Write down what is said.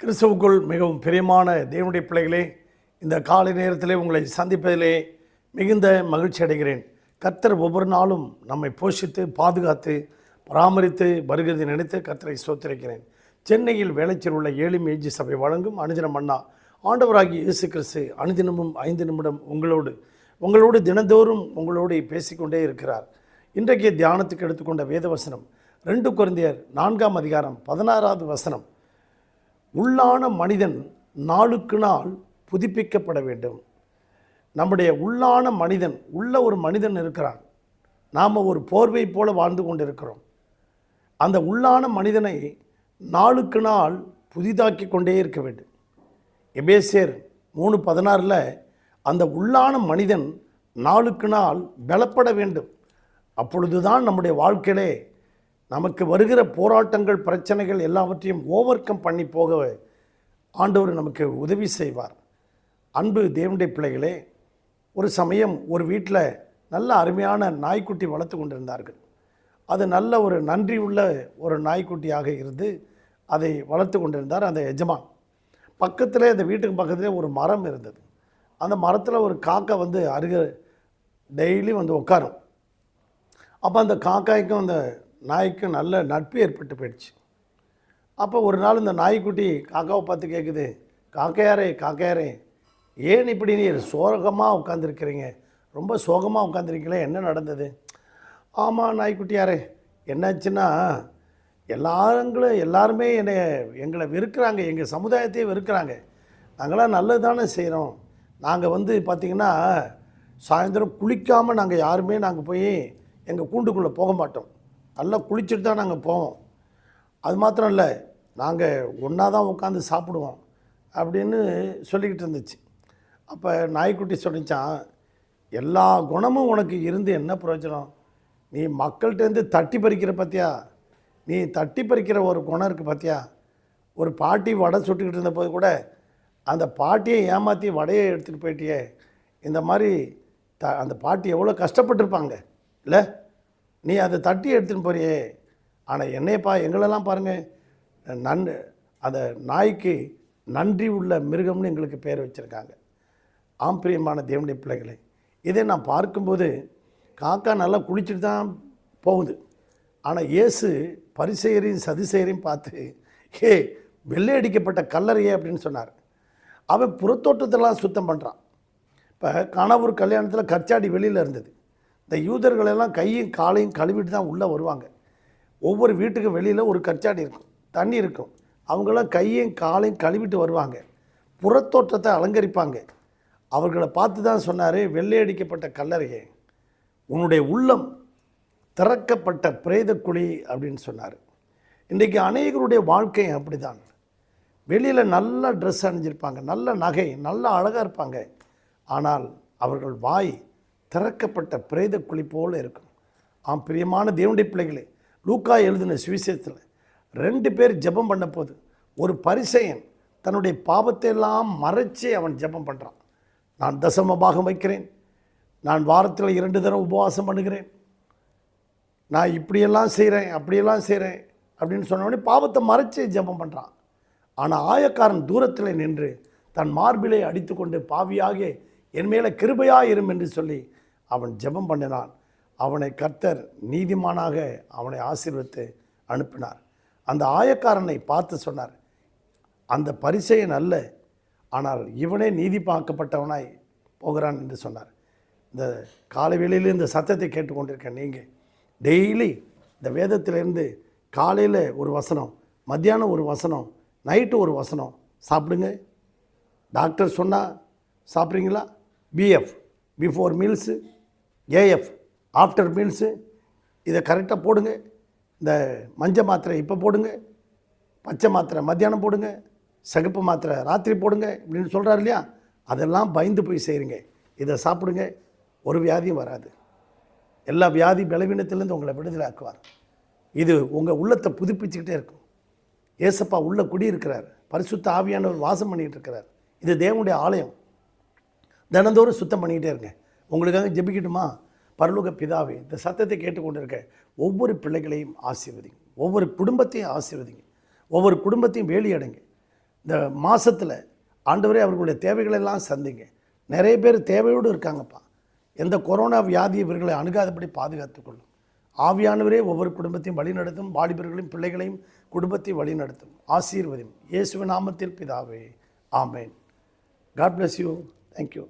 கிறிஸ்துவுக்குள் மிகவும் பிரியமான தேவனுடைய பிள்ளைகளே இந்த காலை நேரத்திலே உங்களை சந்திப்பதிலே மிகுந்த மகிழ்ச்சி அடைகிறேன். கர்த்தர் ஒவ்வொரு நாளும் நம்மை போஷித்து பாதுகாத்து பராமரித்து வருகிறது நினைத்து கர்த்தரை ஸ்தோத்திரிக்கிறேன். சென்னையில் வேலைச்சல் உள்ள ஏழு மேஜி சபை வழங்கும் அனுதினம் அண்ணா ஆண்டவராகி இயேசு கிறிஸ்து அனுதினமும் ஐந்து நிமிடம் உங்களோடு உங்களோடு தினந்தோறும் உங்களோடு பேசிக்கொண்டே இருக்கிறார். இன்றைக்கு தியானத்துக்கு எடுத்துக்கொண்ட வேதவசனம் ரெண்டு குழந்தையர் நான்காம் அதிகாரம் பதினாறாவது வசனம். உள்ளான மனிதன் நாளுக்கு நாள் புதுப்பிக்கப்பட வேண்டும். நம்முடைய உள்ளான மனிதன் உள்ள ஒரு மனிதன் இருக்கிறான். நாம் ஒரு போர்வை போல வாழ்ந்து கொண்டிருக்கிறோம். அந்த உள்ளான மனிதனை நாளுக்கு நாள் புதிதாக்கி கொண்டே இருக்க வேண்டும். எபேசியர் மூணு பதினாறில் அந்த உள்ளான மனிதன் நாளுக்கு நாள் பலப்பட வேண்டும். அப்பொழுதுதான் நம்முடைய வாழ்க்கையிலே நமக்கு வருகிற போராட்டங்கள் பிரச்சனைகள் எல்லாவற்றையும் ஓவர் கம் பண்ணி போக ஆண்டவர் நமக்கு உதவி செய்வார். அன்பு தேவனுடைய பிள்ளைகளே ஒரு சமயம் ஒரு வீட்டில் நல்ல அருமையான நாய்க்குட்டி வளர்த்து கொண்டிருந்தார்கள். அது நல்ல ஒரு நன்றி உள்ள ஒரு நாய்க்குட்டியாக இருந்து அதை வளர்த்து கொண்டிருந்தார் அந்த எஜமான். பக்கத்தில் அந்த வீட்டுக்கு பக்கத்துலேயே ஒரு மரம் இருந்தது. அந்த மரத்தில் ஒரு காக்கா வந்து அருக டெய்லி வந்து உட்காரும். அப்போ அந்த காக்காய்க்கும் அந்த நாய்க்கும் நல்ல நட்பு ஏற்பட்டு போயிடுச்சு. அப்போ ஒரு நாள் இந்த நாய்க்குட்டி காக்காவை பார்த்து கேட்குது காக்கையாரே காக்கையாரே ஏன் இப்படி நீர் சோகமாக உட்காந்துருக்கிறீங்க ரொம்ப சோகமாக உட்காந்துருக்கீங்களே என்ன நடந்தது? ஆமாம் நாய்க்குட்டியாரே என்னாச்சுன்னா எல்லாருங்களும் எல்லாருமே என்னை எங்களை வெறுக்கிறாங்க எங்கள் சமுதாயத்தையே வெறுக்கிறாங்க. நாங்களாம் நல்லது தானே செய்கிறோம் நாங்கள் வந்து பார்த்திங்கன்னா சாயந்தரம் குளிக்காமல் நாங்கள் யாருமே நாங்கள் போய் எங்கள் கூண்டுக்குள்ளே போக மாட்டோம். நல்லா குளிச்சுட்டு தான் நாங்கள் போவோம். அது மாத்திரம் இல்லை நாங்கள் ஒன்றா தான் உட்காந்து சாப்பிடுவோம் அப்படின்னு சொல்லிக்கிட்டு இருந்துச்சு. அப்போ நாய்க்குட்டி சொல்லிச்சான் எல்லா குணமும் உனக்கு இருந்து என்ன பிரயோஜனம்? நீ மக்கள்கிட்டேருந்து தட்டி பறிக்கிற பார்த்தியா நீ தட்டி பறிக்கிற ஒரு குணம் இருக்குது பார்த்தியா ஒரு பாட்டி வடை சுட்டுக்கிட்டு இருந்தபோது கூட அந்த பாட்டியை ஏமாற்றி வடையை எடுத்துகிட்டு போயிட்டியே. இந்த மாதிரி த அந்த பாட்டி எவ்வளோ கஷ்டப்பட்டிருப்பாங்க இல்லை? நீ அதை தட்டி எடுத்துன்னு போறியே. ஆனால் என்னையப்பா எங்களெல்லாம் பாருங்கள் நன் அந்த நாய்க்கு நன்றி உள்ள மிருகம்னு எங்களுக்கு பேர் வச்சுருக்காங்க. ஆம் பிரியமான தேவனுடைய பிள்ளைகளை இதை நான் பார்க்கும்போது காக்கா நல்லா குளிச்சுட்டு தான் போகுது. ஆனால் இயேசு பரிசெயரையும் சதிசெயரையும் பார்த்து ஏ வெள்ளை அடிக்கப்பட்ட கல்லறையே அப்படின்னு சொன்னார். அவன் புறத்தோட்டத்தெல்லாம் சுத்தம் பண்ணுறான் இப்போ கணவர் கல்யாணத்தில் கச்சாடி வெளியில் இருந்தது. இந்த யூதர்களெல்லாம் கையும் காலையும் கழுவிட்டு தான் உள்ளே வருவாங்க. ஒவ்வொரு வீட்டுக்கு வெளியில் ஒரு கச்சாடி இருக்கும். தண்ணி இருக்கும். அவங்களாம் கையும் காலையும் கழுவிட்டு வருவாங்க. புறத்தோற்றத்தை அலங்கரிப்பாங்க. அவர்களை பார்த்து தான் சொன்னார் வெள்ளையடிக்கப்பட்ட கல்லறையே உன்னுடைய உள்ளம் திறக்கப்பட்ட பிரேத குழி அப்படின்னு சொன்னார். இன்றைக்கி அநேகருடைய வாழ்க்கை அப்படி தான் வெளியில் நல்ல ட்ரெஸ் அணிஞ்சிருப்பாங்க. நல்ல நகை நல்ல அழகாக இருப்பாங்க. ஆனால் அவர்கள் வாய் திறக்கப்பட்ட பிரேத குழி போல் இருக்கும். ஆம் பிரியமான தேவனுடைய பிள்ளைகளே லூக்கா எழுதின சுவிசேஷத்தில் ரெண்டு பேர் ஜெபம் பண்ண போது ஒரு பரிசையன் தன்னுடைய பாவத்தை எல்லாம் மறைச்சி அவன் ஜெபம் பண்ணுறான் நான் தசம பாகம் வைக்கிறேன். நான் வாரத்தில் இரண்டு தடவை உபவாசம் பண்ணுகிறேன். நான் இப்படியெல்லாம் செய்கிறேன் அப்படியெல்லாம் செய்கிறேன் அப்படின்னு சொன்ன உடனே பாவத்தை மறைச்சி ஜெபம் பண்ணுறான் ஆனால் ஆயக்காரன் தூரத்தில் நின்று தன் மார்பிலை அடித்துக்கொண்டு பாவியாக என் மேலே கிருபையாயிரும் என்று சொல்லி அவன் ஜெபம் பண்ணினான். அவனை கர்த்தர் நீதிமானாக அவனை ஆசீர்வத்து அனுப்பினார். அந்த ஆயக்காரனை பார்த்து சொன்னார் அந்த பரிசையன் அல்ல ஆனால் இவனே நீதி பார்க்கப்பட்டவனாய் போகிறான் என்று சொன்னார். இந்த காலை வேளையில் இந்த சத்தத்தை கேட்டுக்கொண்டிருக்கேன் நீங்கள் டெய்லி இந்த வேதத்திலேருந்து காலையில் ஒரு வசனம் மத்தியானம் ஒரு வசனம் நைட்டு ஒரு வசனம் சாப்பிடுங்க. டாக்டர் சொன்னால் சாப்பிட்றீங்களா? BF before meals AF after meals இதை கரெக்டாக போடுங்க. இந்த மஞ்சள் மாத்திரை இப்போ போடுங்க. பச்சை மாத்திரை மத்தியானம் போடுங்க. சிகப்பு மாத்திரை ராத்திரி போடுங்க இப்படின்னு சொல்கிறாரு இல்லையா? அதெல்லாம் பயந்து போய் செய்கிறீங்க இதை சாப்பிடுங்க. ஒரு வியாதியும் வராது. எல்லா வியாதி பலவீனத்திலேருந்து உங்களை விடுதலை ஆக்குவார் இது உங்கள் உள்ளத்தை புதுப்பிச்சுக்கிட்டே இருக்கும். ஏசப்பா உள்ள குடியிருக்கிறார். பரிசுத்த ஆவியானவர் வாசம் பண்ணிகிட்டு இருக்கிறார். இது தேவனுடைய ஆலயம். தினந்தோறும் சுத்தம் பண்ணிக்கிட்டே இருங்க. உங்களுக்காக ஜெபிக்கட்டுமா? பரலோக பிதாவே இந்த சத்தத்தை கேட்டுக்கொண்டு இருக்க ஒவ்வொரு பிள்ளைகளையும் ஆசீர்வதிங்க. ஒவ்வொரு குடும்பத்தையும் ஆசீர்வதிங்க. ஒவ்வொரு குடும்பத்தையும் வேலி அடைங்க இந்த மாதத்தில் ஆண்டவரே அவர்களுடைய தேவைகளெல்லாம் சந்திங்க. நிறைய பேர் தேவையோடு இருக்காங்கப்பா. எந்த கொரோனா வியாதி இவர்களை அணுகாதபடி பாதுகாத்துக்கொள்ளும் ஆவியானவரே ஒவ்வொரு குடும்பத்தையும் வழிநடத்தும். வாலிபர்களையும் பிள்ளைகளையும் குடும்பத்தையும் வழிநடத்தும். ஆசீர்வதியும் இயேசுவின் நாமத்தில் பிதாவே. ஆமேன். God bless you thank you